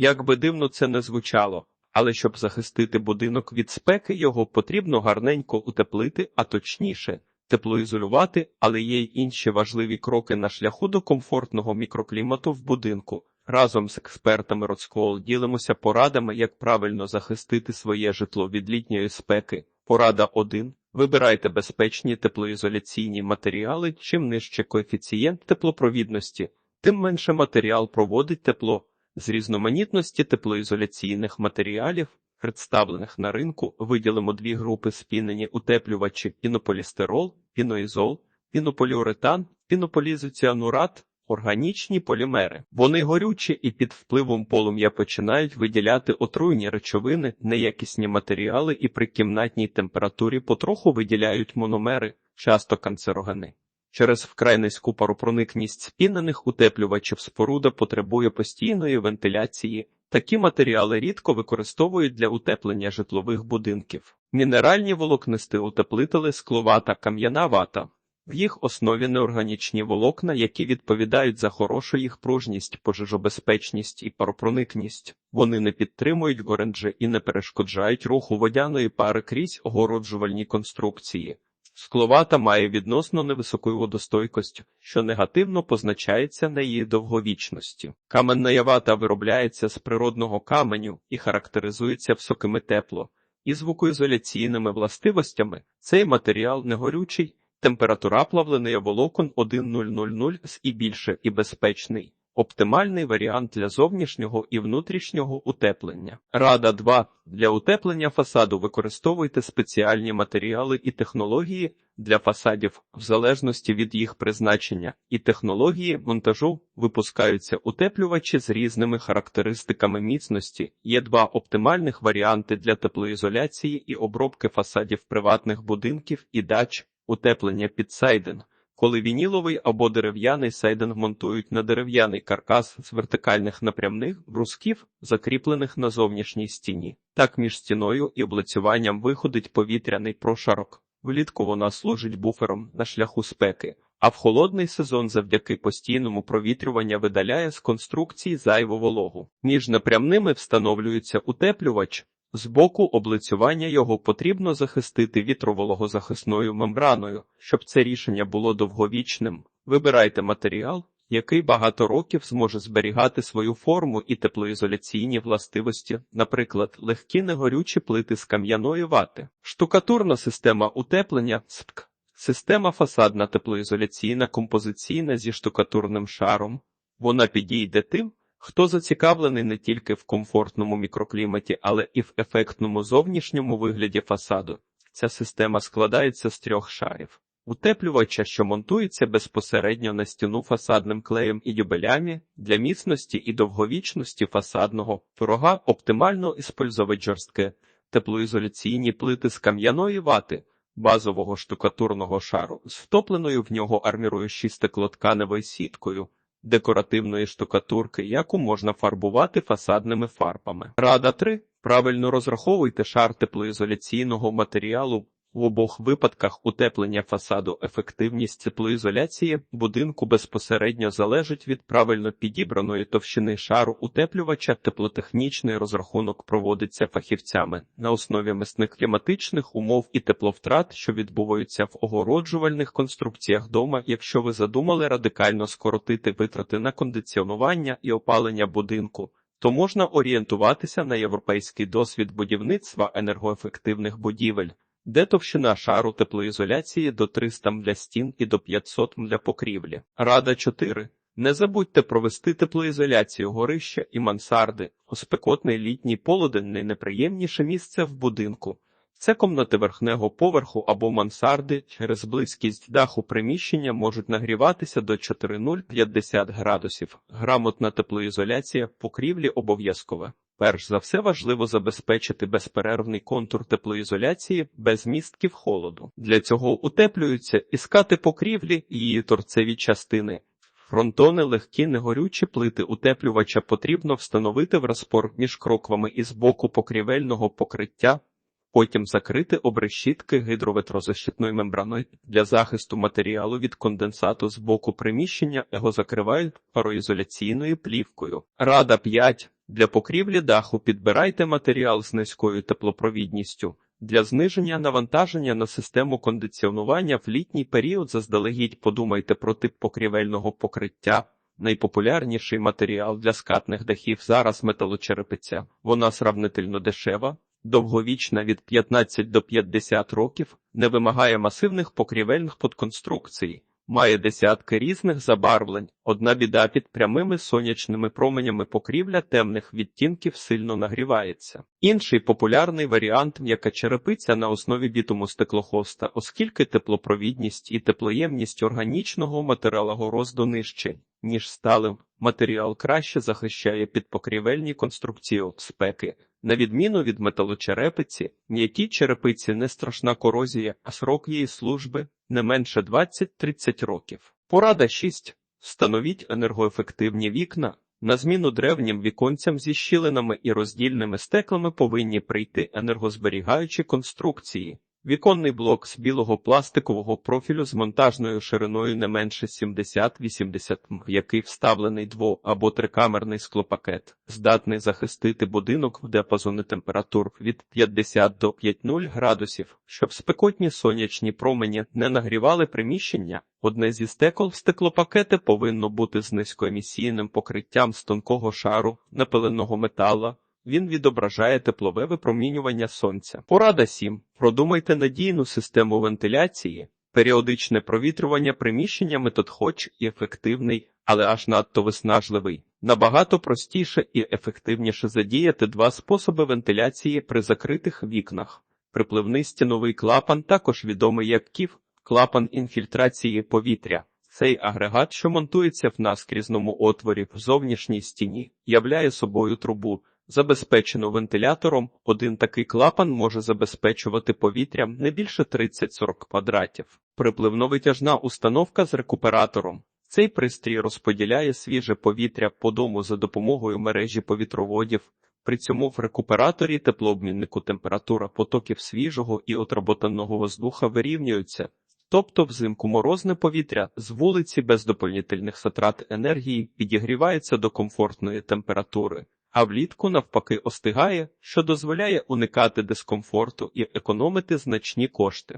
Як би дивно це не звучало, але щоб захистити будинок від спеки, його потрібно гарненько утеплити, а точніше, теплоізолювати, але є й інші важливі кроки на шляху до комфортного мікроклімату в будинку. Разом з експертами Роцкол ділимося порадами, як правильно захистити своє житло від літньої спеки. Порада 1. Вибирайте безпечні теплоізоляційні матеріали. Чим нижче коефіцієнт теплопровідності, тим менше матеріал проводить тепло. З різноманітності теплоізоляційних матеріалів, представлених на ринку, виділимо дві групи спінені утеплювачі пінополістирол, піноізол, пінополіуретан, пінополізоціанурат, органічні полімери. Вони горючі і під впливом полум'я починають виділяти отруйні речовини, неякісні матеріали і при кімнатній температурі потроху виділяють мономери, часто канцерогени. Через вкрай низьку паропроникність спінених утеплювачів споруда потребує постійної вентиляції. Такі матеріали рідко використовують для утеплення житлових будинків. Мінеральні волокнисти утеплителі скловата кам'яна вата. В їх основі неорганічні волокна, які відповідають за хорошу їх пружність, пожежобезпечність і паропроникність. Вони не підтримують горенджі і не перешкоджають руху водяної пари крізь огороджувальні конструкції. Скловата має відносно невисоку водостойкость, що негативно позначається на її довговічності. Каменна явата виробляється з природного каменю і характеризується високими тепло і звукоізоляційними властивостями. Цей матеріал негорючий, температура плавлений волокон 1000 і більше і безпечний. Оптимальний варіант для зовнішнього і внутрішнього утеплення. Рада 2. Для утеплення фасаду використовуйте спеціальні матеріали і технології для фасадів, в залежності від їх призначення і технології монтажу випускаються утеплювачі з різними характеристиками міцності. Є два оптимальних варіанти для теплоізоляції і обробки фасадів приватних будинків і дач, утеплення під сайдинг коли вініловий або дерев'яний сайдинг монтують на дерев'яний каркас з вертикальних напрямних брусків, закріплених на зовнішній стіні. Так між стіною і облицюванням виходить повітряний прошарок. Влітку вона служить буфером на шляху спеки, а в холодний сезон завдяки постійному провітрювання видаляє з конструкції зайву вологу. Між напрямними встановлюється утеплювач, з боку облицювання його потрібно захистити вітровологозахисною мембраною, щоб це рішення було довговічним. Вибирайте матеріал, який багато років зможе зберігати свою форму і теплоізоляційні властивості, наприклад, легкі негорючі плити з кам'яної вати, штукатурна система утеплення СПК, система фасадна теплоізоляційна композиційна зі штукатурним шаром. Вона підійде тим, Хто зацікавлений не тільки в комфортному мікрокліматі, але і в ефектному зовнішньому вигляді фасаду. Ця система складається з трьох шарів. Утеплювача, що монтується безпосередньо на стіну фасадним клеєм і дюбелями, для міцності і довговічності фасадного пирога оптимально іспользовать жорстке, теплоізоляційні плити з кам'яної вати, базового штукатурного шару з втопленою в нього арміруючою стеклотканевою сіткою декоративної штукатурки, яку можна фарбувати фасадними фарбами. Рада 3. Правильно розраховуйте шар теплоізоляційного матеріалу. В обох випадках утеплення фасаду ефективність теплоізоляції будинку безпосередньо залежить від правильно підібраної товщини шару утеплювача. Теплотехнічний розрахунок проводиться фахівцями на основі мисних кліматичних умов і тепловтрат, що відбуваються в огороджувальних конструкціях дома. Якщо ви задумали радикально скоротити витрати на кондиціонування і опалення будинку. То можна орієнтуватися на європейський досвід будівництва енергоефективних будівель де товщина шару теплоізоляції до 300 м для стін і до 500 м для покрівлі. Рада 4. Не забудьте провести теплоізоляцію горища і мансарди, у спекотний літній полудень найнеприємніше місце в будинку. Це комнати верхнього поверху або мансарди через близькість даху приміщення можуть нагріватися до 4050 градусів. Грамотна теплоізоляція покрівлі обов'язкова. Перш за все важливо забезпечити безперервний контур теплоізоляції без містків холоду. Для цього утеплюються і скати покрівлі і її торцеві частини. Фронтони легкі негорючі плити утеплювача потрібно встановити в розпор між кроквами із боку покрівельного покриття, потім закрити обрешітки гідроветрозащитною мембраною для захисту матеріалу від конденсату з боку приміщення, його закривають пароізоляційною плівкою. Рада 5. Для покрівлі даху підбирайте матеріал з низькою теплопровідністю. Для зниження навантаження на систему кондиціонування в літній період заздалегідь подумайте про тип покрівельного покриття. Найпопулярніший матеріал для скатних дахів зараз металочерепиця. Вона сравнительно дешева, довговічна від 15 до 50 років, не вимагає масивних покрівельних подконструкцій, має десятки різних забарвлень. Одна біда під прямими сонячними променями покрівля темних відтінків сильно нагрівається. Інший популярний варіант м'яка черепиця на основі бітуму стеклохоста, оскільки теплопровідність і теплоємність органічного матеріалу гораздо нижчі, ніж сталим. Матеріал краще захищає підпокрівельні конструкції спеки. На відміну від металочерепиці, м'якій черепиці не страшна корозія, а срок її служби не менше 20-30 років. Порада 6. Встановіть енергоефективні вікна. На зміну древнім віконцям зі щілинами і роздільними стеклами повинні прийти енергозберігаючі конструкції. Віконний блок з білого пластикового профілю з монтажною шириною не менше 70-80 м, в який вставлений дво- або трикамерний склопакет, здатний захистити будинок в діапазоні температур від 50 до 50 градусів, щоб спекотні сонячні промені не нагрівали приміщення. Одне зі стекол стеклопакети повинно бути з низькоемісійним покриттям з тонкого шару напиленого метала. Він відображає теплове випромінювання сонця. Порада 7. Продумайте надійну систему вентиляції. Періодичне провітрювання приміщення метод хоч і ефективний, але аж надто виснажливий. Набагато простіше і ефективніше задіяти два способи вентиляції при закритих вікнах. Припливний стіновий клапан, також відомий як ків, клапан інфільтрації повітря. Цей агрегат, що монтується в наскрізному отворі в зовнішній стіні, являє собою трубу, забезпечену вентилятором. Один такий клапан може забезпечувати повітрям не більше 30-40 квадратів. Припливно-витяжна установка з рекуператором. Цей пристрій розподіляє свіже повітря по дому за допомогою мережі повітроводів. При цьому в рекуператорі теплообміннику температура потоків свіжого і отработаного воздуха вирівнюються. Тобто взимку морозне повітря з вулиці без доповнительних затрат енергії підігрівається до комфортної температури, а влітку навпаки остигає, що дозволяє уникати дискомфорту і економити значні кошти.